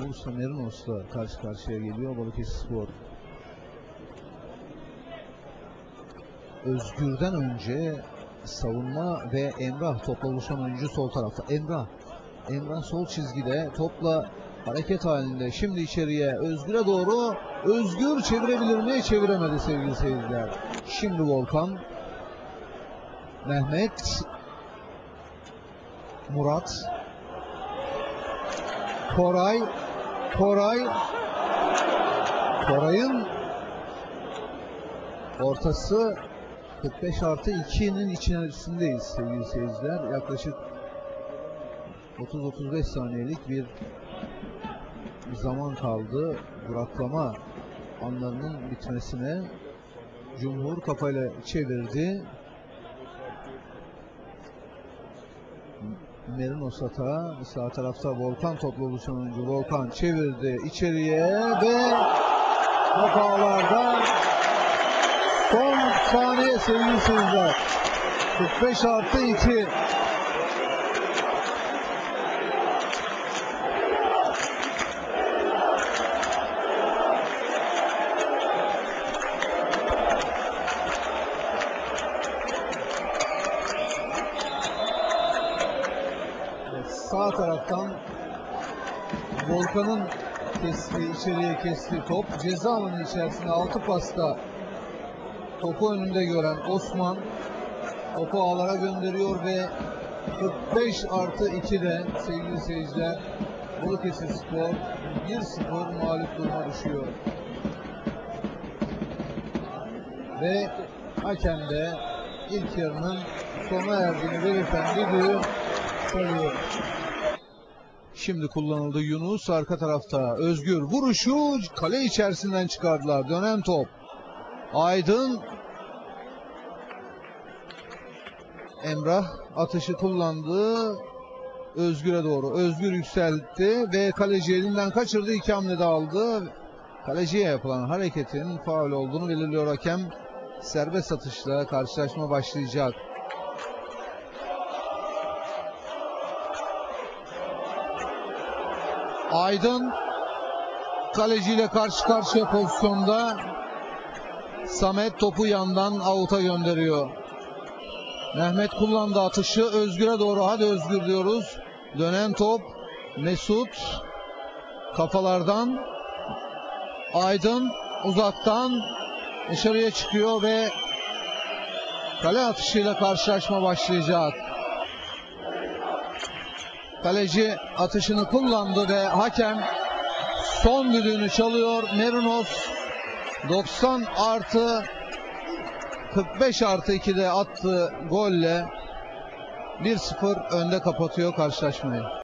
Bursa Merinos'la karşı karşıya geliyor Balıkesir Spor. Özgür'den önce savunma ve Emrah topla buluşan oyuncu sol tarafta. Emrah. Emrah sol çizgide topla hareket halinde. Şimdi içeriye Özgür'e doğru. Özgür çevirebilir mi? Çeviremedi sevgili seyirciler. Şimdi Volkan. Mehmet. Murat. Koray. Koray. Koray'ın ortası 45 artı 2'nin içerisindeyiz sevgili seyirciler. Yaklaşık 30-35 saniyelik bir zaman kaldı. Duraklama anlarının bitmesine. Cumhur kafayla çevirdi. Merinos hata. Sağ tarafta Volkan toplu buluşan oyuncu. Volkan çevirdi içeriye ve top ağlarda son saniye sevgili seyirciler. 45 artı 2. sağ taraftan Volkan'ın kestiği, içeriye kestiği top. Ceza alanı içerisinde altı pasta topu önünde gören Osman topu ağlara gönderiyor ve 45 artı 2'de sevgili seyirciler Balıkesir Spor 1-0 mağlup duruma düşüyor. Ve hakem de ilk yarının sona erdiğini belirten düdüğü çalıyor. Şimdi kullanıldı Yunus arka tarafta. Özgür vuruşu kale içerisinden çıkardılar. Dönen top. Aydın Emrah atışı kullandı. Özgür'e doğru. Özgür yükseltti ve kaleci elinden kaçırdı. iki hamlede aldı. Kaleciye yapılan hareketin faul olduğunu belirliyor hakem. Serbest atışla karşılaşma başlayacak. Aydın kaleciyle karşı karşıya pozisyonda Samet topu yandan avuta gönderiyor. Mehmet kullandı atışı Özgür'e doğru hadi Özgür diyoruz. Dönen top Mesut kafalardan Aydın uzaktan dışarıya çıkıyor ve kale atışıyla karşılaşma başlayacak. Kaleci atışını kullandı ve hakem son düdüğünü çalıyor. Merinos 90 artı 45 artı 2'de attığı golle 1-0 önde kapatıyor karşılaşmayı.